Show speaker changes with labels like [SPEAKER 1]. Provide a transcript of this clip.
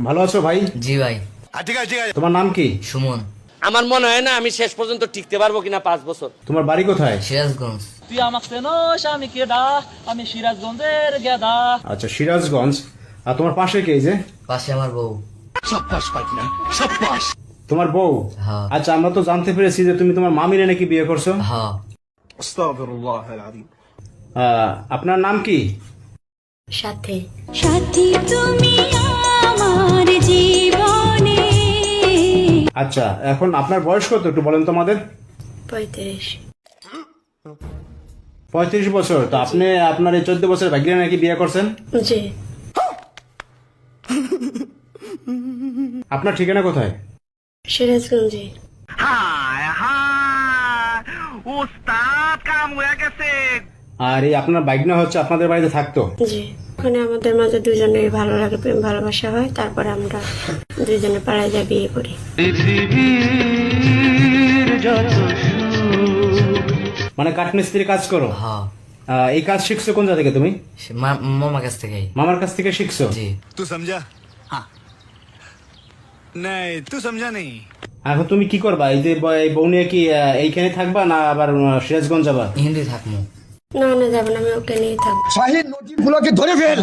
[SPEAKER 1] ভালো আছো ভাই?
[SPEAKER 2] জি ভাই। ঠিক আছে ঠিক আছে।
[SPEAKER 1] তোমার নাম কি?
[SPEAKER 2] সুমন।
[SPEAKER 3] আমার মনে হয় না আমি শেষ পর্যন্ত টিকতে পারব কিনা পাঁচ বছর।
[SPEAKER 1] তোমার বাড়ি কোথায়?
[SPEAKER 2] সিরাজগঞ্জ।
[SPEAKER 4] তুই আমাকে চেনস আমি কেডা? আমি সিরাজগঞ্জের গেদা।
[SPEAKER 1] আচ্ছা সিরাজগঞ্জ। আর তোমার পাশে কে এই যে?
[SPEAKER 2] পাশে আমার বউ।
[SPEAKER 1] তোমার বউ?
[SPEAKER 2] হ্যাঁ।
[SPEAKER 1] আচ্ছা আমরা তো জানতে পেরেছি যে তুমি তোমার মামিরে নাকি বিয়ে করছ।
[SPEAKER 2] হ্যাঁ।
[SPEAKER 1] আহ, আপনার নাম কি?
[SPEAKER 5] সাথে। সাথী তুমি
[SPEAKER 1] আচ্ছা এখন আপনার বয়স কত একটু বলেন তো আমাদের?
[SPEAKER 5] পঁয়ত্রিশ।
[SPEAKER 1] পঁয়ত্রিশ বছর তো আপনি আপনার এই চোদ্দ বছর ভাগ্যে নাকি বিয়ে করছেন?
[SPEAKER 5] জি।
[SPEAKER 1] আপনার ঠিকানা কোথায়?
[SPEAKER 5] সিরাজগঞ্জে।
[SPEAKER 1] আর এই আপনার বাইক না হচ্ছে আপনাদের বাড়িতে থাকতো
[SPEAKER 5] ওখানে আমাদের মাঝে দুজনের ভালো লাগে প্রেম ভালোবাসা হয় আমরা দুজনে পাড়ায় বিয়ে করি।
[SPEAKER 1] মানে কাজ করো?
[SPEAKER 2] হ্যাঁ।
[SPEAKER 1] এই কাজ শিখছো কোন থেকে তুমি?
[SPEAKER 2] মামার কাছ থেকে
[SPEAKER 1] মামার কাছ থেকে শিখছো?
[SPEAKER 2] জি।
[SPEAKER 6] তুই সমঝা হ্যাঁ। নাই তুই সমঝা নেই
[SPEAKER 1] এখন তুমি কি করবা? এই যে বউ নিয়ে কি এইখানে থাকবা না আবার সিরাজগঞ্জ যাবা?
[SPEAKER 2] হিন্দি থাকব
[SPEAKER 5] না না যাবেন আমি ওকে নিয়ে থাকব।
[SPEAKER 7] শাহিন নদীগুলোকে ধরে ফেল।